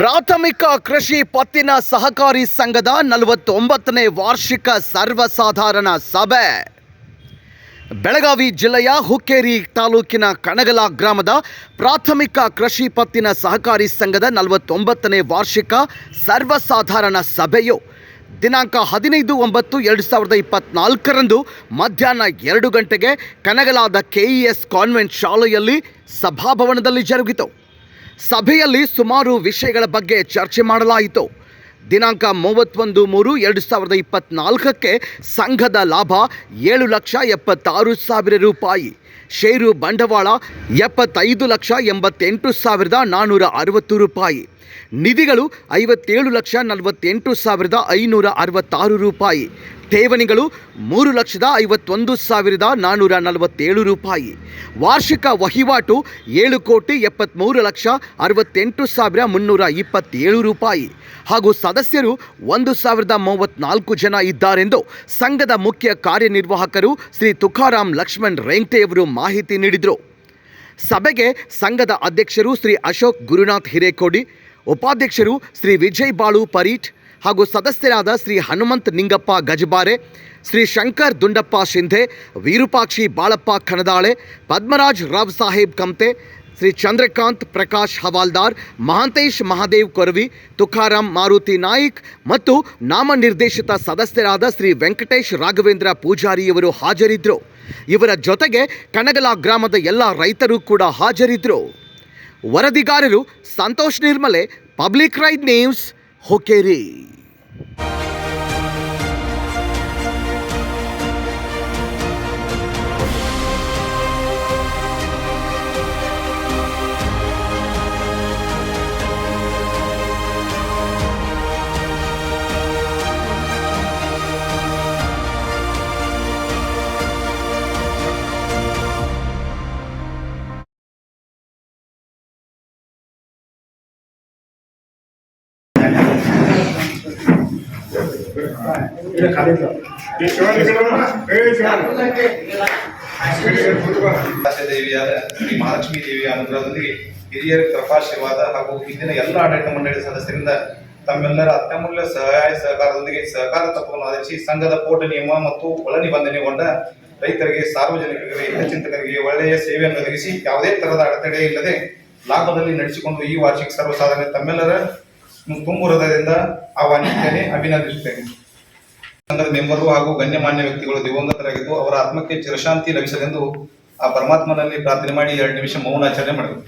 ಪ್ರಾಥಮಿಕ ಕೃಷಿ ಪತ್ತಿನ ಸಹಕಾರಿ ಸಂಘದ ನಲವತ್ತೊಂಬತ್ತನೇ ವಾರ್ಷಿಕ ಸರ್ವಸಾಧಾರಣ ಸಭೆ. ಬೆಳಗಾವಿ ಜಿಲ್ಲೆಯ ಹುಕ್ಕೇರಿ ತಾಲೂಕಿನ ಕಣಗಲ ಗ್ರಾಮದ ಪ್ರಾಥಮಿಕ ಕೃಷಿ ಪತ್ತಿನ ಸಹಕಾರಿ ಸಂಘದ ನಲವತ್ತೊಂಬತ್ತನೇ ವಾರ್ಷಿಕ ಸರ್ವಸಾಧಾರಣ ಸಭೆಯು ದಿನಾಂಕ ಹದಿನೈದು ಒಂಬತ್ತು ಎರಡು ಸಾವಿರದ ಇಪ್ಪತ್ನಾಲ್ಕರಂದು ಮಧ್ಯಾಹ್ನ ಎರಡು ಗಂಟೆಗೆ ಕನಗಲಾದ ಕೆಇಎಸ್ ಕಾನ್ವೆಂಟ್ ಶಾಲೆಯಲ್ಲಿ ಸಭಾಭವನದಲ್ಲಿ ಜರುಗಿತು. ಸಭೆಯಲ್ಲಿ ಸುಮಾರು ವಿಷಯಗಳ ಬಗ್ಗೆ ಚರ್ಚೆ ಮಾಡಲಾಯಿತು. ದಿನಾಂಕ ಮೂವತ್ತೊಂದು ಮೂರು ಎರಡು ಸಾವಿರದ ಇಪ್ಪತ್ನಾಲ್ಕಕ್ಕೆ ಸಂಘದ ಲಾಭ ಏಳು ಲಕ್ಷ ಎಪ್ಪತ್ತಾರು ಸಾವಿರ ರೂಪಾಯಿ. ಷೇರು ಬಂಡವಾಳ ಎಪ್ಪತ್ತೈದು ಲಕ್ಷ ಎಂಬತ್ತೆಂಟು ಸಾವಿರದ ನಾನ್ನೂರ ಅರವತ್ತು ರೂಪಾಯಿ. ನಿಧಿಗಳು ಐವತ್ತೇಳು ಲಕ್ಷ ನಲವತ್ತೆಂಟು ಸಾವಿರದ ಐನೂರ ಅರವತ್ತಾರು ರೂಪಾಯಿ. ಠೇವಣಿಗಳು ಮೂರು ಲಕ್ಷದ ಐವತ್ತೊಂದು ಸಾವಿರದ ನಾನ್ನೂರ ನಲವತ್ತೇಳು ರೂಪಾಯಿ. ವಾರ್ಷಿಕ ವಹಿವಾಟು ಏಳು ಕೋಟಿ ಎಪ್ಪತ್ತ್ಮೂರು ಲಕ್ಷ ಅರವತ್ತೆಂಟು ಸಾವಿರ ಮುನ್ನೂರ ಇಪ್ಪತ್ತೇಳು ರೂಪಾಯಿ. ಹಾಗೂ ಸದಸ್ಯರು ಒಂದು ಸಾವಿರದ ಮೂವತ್ತ್ನಾಲ್ಕು ಜನ ಇದ್ದಾರೆಂದು ಸಂಘದ ಮುಖ್ಯ ಕಾರ್ಯನಿರ್ವಾಹಕರು ಶ್ರೀ ತುಕಾರಾಮ್ ಲಕ್ಷ್ಮಣ್ ರೆಂಗ್ಟೆಯವರು ಮಾಹಿತಿ ನೀಡಿದರು. ಸಭೆಗೆ ಸಂಘದ ಅಧ್ಯಕ್ಷರು ಶ್ರೀ ಅಶೋಕ್ ಗುರುನಾಥ್ ಹಿರೇಕೋಡಿ, ಉಪಾಧ್ಯಕ್ಷರು ಶ್ರೀ ವಿಜಯ್ ಬಾಳು ಪರೀಟ್ ಹಾಗೂ ಸದಸ್ಯರಾದ ಶ್ರೀ ಹನುಮಂತ್ ನಿಂಗಪ್ಪ ಗಜಬಾರೆ, ಶ್ರೀ ಶಂಕರ್ ದುಂಡಪ್ಪ ಶಿಂಧೆ, ವಿರೂಪಾಕ್ಷಿ ಬಾಳಪ್ಪ ಖಣದಾಳೆ ಪದ್ಮರಾಜ್ ರಾವ್ ಸಾಹೇಬ್ ಕಮ್ತೆ ಶ್ರೀ ಚಂದ್ರಕಾಂತ್ ಪ್ರಕಾಶ್ ಹವಾಲ್ದಾರ್, ಮಹಾಂತೇಶ್ ಮಹಾದೇವ್ ಕೊರವಿ ತುಕಾರಾಮ್ ಮಾರುತಿ ನಾಯ್ಕ್ ಮತ್ತು ನಾಮನಿರ್ದೇಶಿತ ಸದಸ್ಯರಾದ ಶ್ರೀ ವೆಂಕಟೇಶ್ ರಾಘವೇಂದ್ರ ಪೂಜಾರಿಯವರು ಹಾಜರಿದ್ದರು ಇವರ ಜೊತೆಗೆ ಕಣಗಲ ಗ್ರಾಮದ ಎಲ್ಲ ರೈತರು ಕೂಡ ಹಾಜರಿದ್ದರು ವರದಿಗಾರರು Santosh Nirmale, public right news Hukkeri Shri Mahalakshmi ದೇವಿಯ ಅನುಗ್ರಹದೊಂದಿಗೆ ಹಿರಿಯರ ಕೃಪಾಶೀರ್ವಾದ ಹಾಗೂ ಹಿಂದಿನ ಎಲ್ಲ ಆಡಳಿತ ಮಂಡಳಿ ಸದಸ್ಯರಿಂದ ತಮ್ಮೆಲ್ಲರ ಅತ್ಯಮೂಲ್ಯ ಸಹಾಯ ಸಹಕಾರದೊಂದಿಗೆ ಸಹಕಾರ ತತ್ವವನ್ನು ಆಧರಿಸಿ ಸಂಘದ ಪೋಟ ನಿಯಮ ಮತ್ತು ಒಳ ನಿಬಂಧನೆಗೊಂಡ ರೈತರಿಗೆ, ಸಾರ್ವಜನಿಕರಿಗೆ ಹಿತಚಿಂತಕರಿಗೆ ಒಳ್ಳೆಯ ಸೇವೆಯನ್ನು ಒದಗಿಸಿ ಯಾವುದೇ ತರಹದ ಅಡೆತಡೆ ಇಲ್ಲದೆ ಲಾಭದಲ್ಲಿ ನಡೆಸಿಕೊಂಡು ಈ ವಾರ್ಷಿಕ ಸರ್ವಸಾಧಾರಣ ತಮ್ಮೆಲ್ಲರ ತುಂಬು ಹೃದಯದಿಂದ ಆಹ್ವಾನಿಸುತ್ತೇನೆ ಅಭಿನಂದಿಸುತ್ತೇನೆ. ಮೆಂಬರು ಹಾಗೂ ಗಣ್ಯಮಾನ್ಯ ವ್ಯಕ್ತಿಗಳು ದಿವಂಗತರಾಗಿದ್ದು ಅವರ ಆತ್ಮಕ್ಕೆ ಚಿರಶಾಂತಿ ಲಭಿಸಲೆಂದು ಆ ಪರಮಾತ್ಮನಲ್ಲಿ ಪ್ರಾರ್ಥನೆ ಮಾಡಿ ಎರಡು ನಿಮಿಷ ಮೌನಾಚರಣೆ ಮಾಡಬೇಕು.